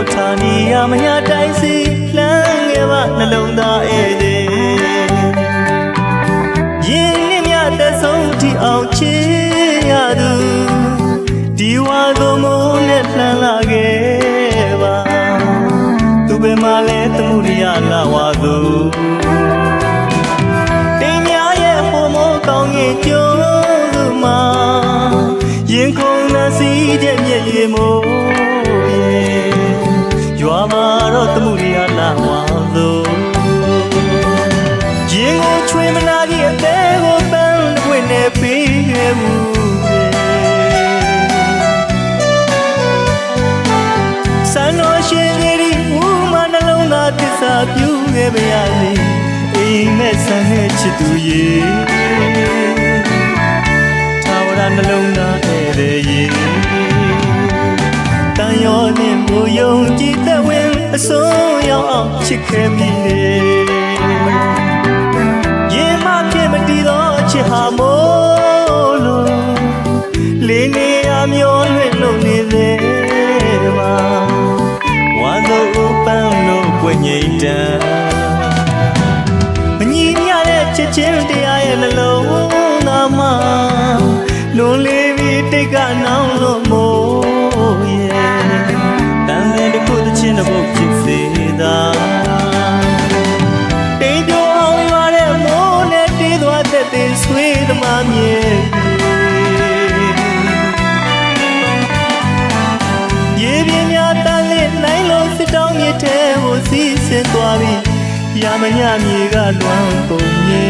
လို့ဌာနီရမရတိုင်းစီလှမ်းငယ်ပါနှလုံးသားဧည့်သည်ရင်းနှင်းမြတ်တဲ့ဆုံးထိအောင်ချေရသူဒီဝါသောမုန်းနဲ့လှမ်းလာခဲ့ပါသူပဲမလဲသမှုရိယလာဝါသူတင်ညာရဲ့ဟိုမိုးကောင်းရင်ကျိုးသူမှာရင်ကုန်သစီတဲ့မျက်ရည်မို့ တော့တမှုရီဟာလာဝါလို့ရင်ကိုချွေမနာကြီးအသေးကိုပန်းတစ်ခွင့်နဲ့ပေးခဲ့မှုစံတော်ရှင်ကြီးဒီဦးမနှလုံးသားတစ္ဆာပြုခဲ့ပါရစေအိမ်မဲ့ဆန်းရဲ့ချစ်သူရေထာဝရနှလုံးသားဧည့်သည်ရေတန်ရောနှင့်ဘူယုံကြည်သက်ဝင် အစိုးရောက်အောင်ချစ်ခဲ့မိလေရင်မဖြစ်မတည်သောချစ်ဟာမို့လို့လေးနေရမျောလွင့်လို့နေသေးမှာဝါသောဥပန်းလို့ပွင့်ငိမ့်တံမညီမျှတဲ့ချစ်ချင်းတရားရဲ့နှလုံးသားမှာလွန်လေးပြီးတိတ်ကနောင်လို့မို့ရဲ့တ ဆွေးသမားမြေရေပြင်းများတန်းလေးနိုင်လို့စစ်တောင်းမြေထဲကိုစီးဆင်းသွားပြီးရာမညမြေကလွမ်းကုန်မြေ